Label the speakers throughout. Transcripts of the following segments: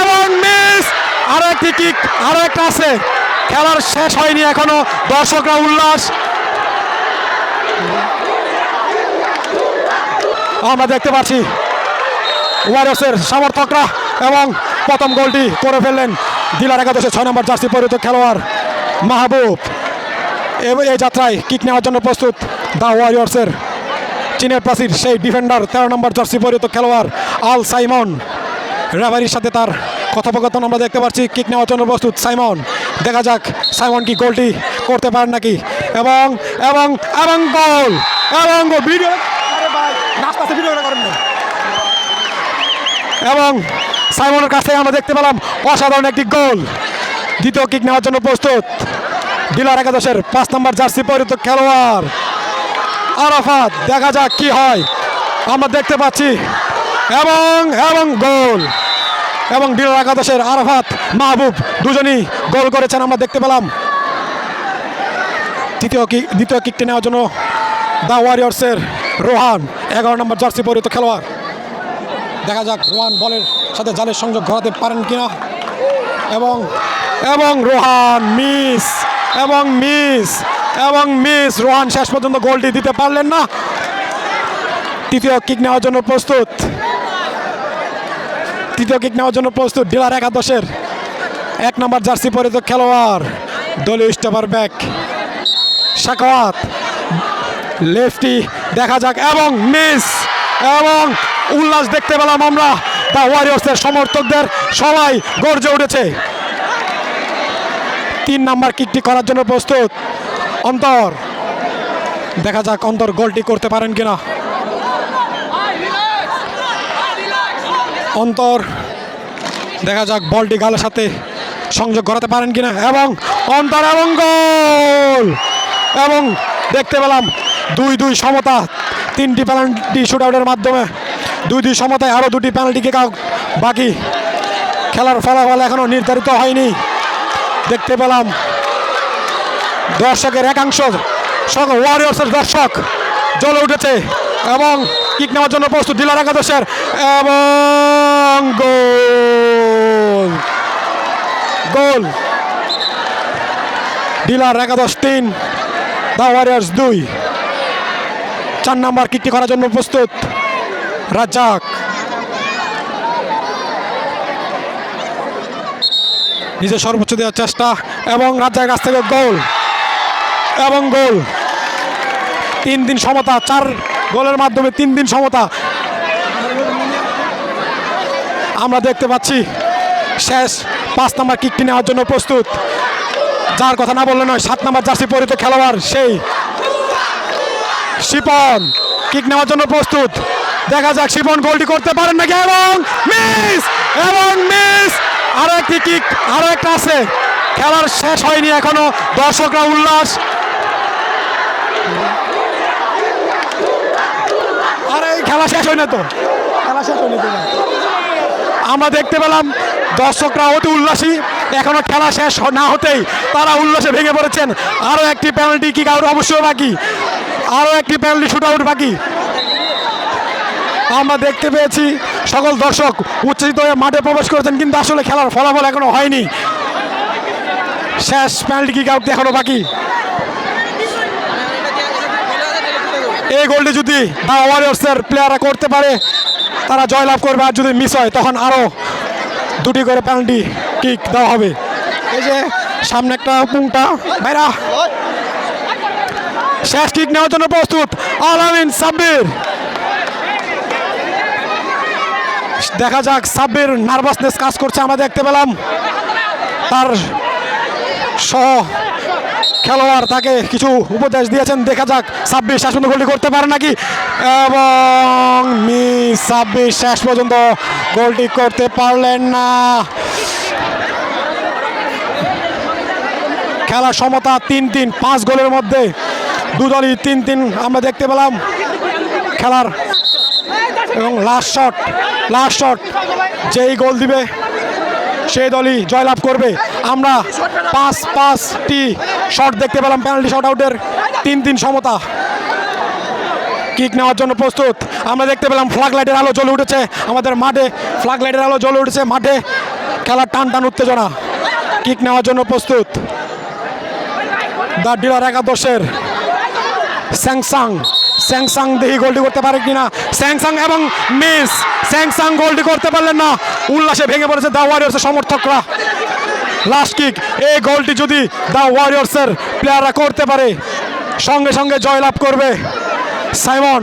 Speaker 1: এবং মিস আরও একটি কিক আরও একটা আছে। খেলার শেষ হয়নি এখনও, দর্শকরা উল্লাস। আমরা দেখতে পাচ্ছি ওয়ারসের সমর্থকরা এবং প্রথম গোলটি করে ফেললেন দিলার একাদশে ছয় নম্বর জার্সি পরিহিত খেলোয়াড় মাহবুব। এই যাত্রায় কিক নেওয়ার জন্য প্রস্তুত দ্য ওয়ারিয়ার্সের চীনের প্রাচীর, সেই ডিফেন্ডার তেরো নম্বর জার্সি পরিহিত খেলোয়াড় আল সাইমন। রেভারির সাথে তার কথোপকথন আমরা দেখতে পাচ্ছি। কিক নেওয়ার জন্য প্রস্তুত সাইমন। দেখা যাক সাইমন কি গোলটি করতে পারেন নাকি। এবং এবং এবং গোল! এবং এবং সাইমনের কাছ থেকে আমরা দেখতে পেলাম অসাধারণ একটি গোল। দ্বিতীয় কিক নেওয়ার জন্য প্রস্তুত। ডিলার একাদশের পাঁচ নম্বর জার্সি পরিহিত খেলোয়াড় আরাফাত। দেখা যাক কি হয়। আমরা দেখতে পাচ্ছি এবং এবং গোল। এবং ডিলার একাদশের আরাফাত মাহবুব দুজনই গোল করেছেন, আমরা দেখতে পেলাম। তৃতীয় কিক, দ্বিতীয় কিকটি নেওয়ার জন্য দ্য ওয়ারিয়র্সের রোহান, এগারো নম্বর জার্সি পরিহিত খেলোয়াড়। দেখা যাক রোহান বলের সাথে জালের সংযোগ ঘটাতে পারেন কিনা। এবং এবং রোহান মিস, এবং মিস এবং মিস, রোহান শেষ পর্যন্ত গোলটি দিতে পারলেন না। তৃতীয় কিক নেওয়ার জন্য প্রস্তুত। তৃতীয় কিক নেওয়ার জন্য প্রস্তুত ডিলার একাদশের। এক নম্বর জার্সি পরিহিত খেলোয়াড়, দলীয় স্টেপার ব্যাক শাকাওয়াত লেফটি দেখা যাক এবং মিস এবং উল্লাস দেখতে পেলাম আমরা। দ্য ওয়ারিয়র্সের সমর্থকদের সবাই গর্জে উঠেছে। তিন নাম্বার কিকটি করার জন্য প্রস্তুত। অন্তর। দেখা যাক অন্তর গোলটি করতে পারেন কিনা। অন্তর। দেখা যাক বলটি গালের সাথে সংযোগ করাতে পারেন কিনা। এবং অন্তর এবং গোল! এবং দেখতে পেলাম দুই দুই সমতা, তিনটি পেনাল্টি শুট আউটের মাধ্যমে। দুই দুই সমতায় আরও দুটি পেনাল্টি আউট বাকি খেলার ফলাফল এখনও নির্ধারিত হয়নি। দেখতে পেলাম দর্শকের একাংশ ওয়ারিয়র্সের দর্শক জ্বলে উঠেছে এবং কিক নেওয়ার জন্য প্রস্তুত। ডিলার একাদশের এবং গোল গোল ডিলার একাদশ তিন দ্য ওয়ারিয়ার্স দুই। চার নাম্বার কিকটি করার জন্য প্রস্তুত, রাজ্জাক। নিজের সর্বোচ্চ দেওয়ার চেষ্টা এবং রাজ্জাকের কাছ থেকে গোল। এবং গোল। তিন দিন সমতা, চার গোলের মাধ্যমে তিন দিন সমতা। আমরা দেখতে পাচ্ছি শেষ পাঁচ নাম্বার কিকটি নেওয়ার জন্য প্রস্তুত। যার কথা না বললে নয়, সাত নাম্বার জার্সি পরিত খেলোয়াড় সেই শিপন। কিক নেওয়ার জন্য প্রস্তুত। দেখা যাক শিপন গোলটি করতে পারেন নাকি এবং মিস এবং মিস। আরও একটি কিক আরও একটা আছে। খেলার শেষ হয়নি এখনও। দর্শকরা উল্লাস। আরে, খেলা শেষ হয় না তো। খেলা শেষ হয়নি তো। আমরা দেখতে পেলাম দর্শকরা অতি উল্লাসী। এখনও খেলা শেষ না হতেই তারা উল্লাসে ভেঙে পড়েছেন। আরও একটি পেনাল্টি কিক আউট অবশ্যই বাকি। আরও একটি পেনাল্টি শুট আউট বাকি। আমরা দেখতে পেয়েছি সকল দর্শক উচ্ছ্বসিত হয়ে মাঠে প্রবেশ করেছেন, কিন্তু আসলে খেলার ফলাফল এখনও হয়নি। শেষ পেনাল্টি কিক আউট এখনও বাকি। এই গোলটি যদি দ্য ওয়ারিয়র্সের প্লেয়াররা করতে পারে তারা জয়লাভ করবে আর যদি মিস হয়, তখন আরও দুটি করে পেনাল্টি কিক দেওয়া হবে। এই যে সামনে একটা পুংটা ভাইরা শেষ কিক নেওয়ার জন্য প্রস্তুত, আলামিন সাব্বির। দেখা যাক সাব্বির নার্ভাসনেস কাজ করছে, আমরা দেখতে পেলাম। তার সহ খেলোয়াড় তাকে কিছু উপদেশ দিয়েছেন, দেখা যাক সাব্বির পর্যন্ত গোলটি করতে পারে নাকি, এবং ছাব্বিশ, শেষ পর্যন্ত গোলটি করতে পারলেন না। খেলা সমতা তিন তিন, পাঁচ গোলের মধ্যে দু দলই তিন তিন আমরা দেখতে পেলাম খেলার। এবং লাস্ট শট লাস্ট শট যেই গোল দিবে সেই দলই জয়লাভ করবে। আমরা পাঁচ পাঁচটি শট দেখতে পেলাম পেনাল্টি শট আউটের তিন তিন সমতা। কিক নেওয়ার জন্য প্রস্তুত। আমরা দেখতে পেলাম ফ্ল্যাগ লাইটের আলো জ্বলে উঠেছে। আমাদের মাঠে ফ্ল্যাগ লাইটের আলো জ্বলে উঠেছে। মাঠে খেলার টান টান উত্তেজনা। কিক নেওয়ার জন্য প্রস্তুত। দ্য ডিলার একাদশের স্যাংসাং। স্যাংসাং দেখি গোলটি করতে পারে কিনা? স্যাংসাং এবং মিস। স্যাংসাং গোলটি করতে পারলেন না। উল্লাসে ভেঙে পড়েছে দ্য ওয়ারিয়ার্সের সমর্থকরা। লাস্ট কিক এই গোলটি যদি দ্য ওয়ারিয়ার্সের প্লেয়াররা করতে পারে, সঙ্গে সঙ্গে জয়লাভ করবে। সাইমন,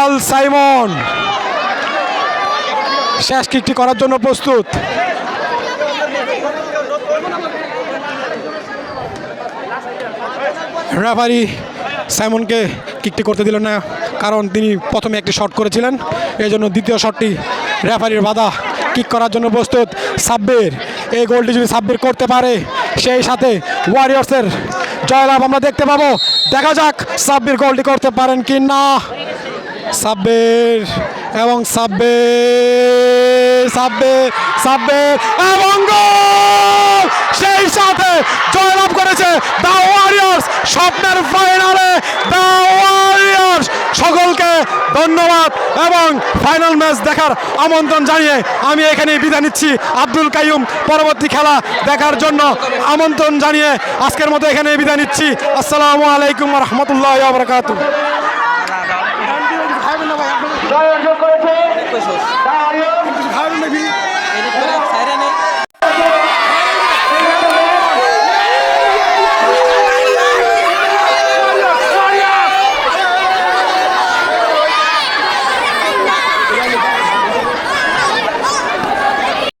Speaker 1: আল সাইমন। শেষ কিকটি করার জন্য প্রস্তুত। রেফারি সাইমনকে কিকটি করতে দিলেন না, কারণ তিনি প্রথমে একটি শট করেছিলেন। এই জন্য দ্বিতীয় শটটি রেফারির বাধা। কিক করার জন্য প্রস্তুত সাব্বির। এই গোলটি যদি সাব্বির করতে পারে, সেই সাথে ওয়ারিয়র্সের জয়লাভ, আমরা দেখতে পাবো। দেখা যাক সাব্বির গোলটি করতে পারেন কি না সাব্বির এবং সাব্বির সাব্বির সাব্বির এবং সেই সাথে জয়লাভ করেছে দা ওয়ারিয়ার্স স্বপ্নের ফাইনালে ধন্যবাদ এবং ফাইনাল ম্যাচ দেখার আমন্ত্রণ জানিয়ে আমি এখানে বিদায় নিচ্ছি আব্দুল কাইম পরবর্তী খেলা দেখার জন্য আমন্ত্রণ জানিয়ে আজকের মতো এখানে বিদায় নিচ্ছি আসসালামু আলাইকুম রহমতুল্লাহ বরকাত
Speaker 2: করেছে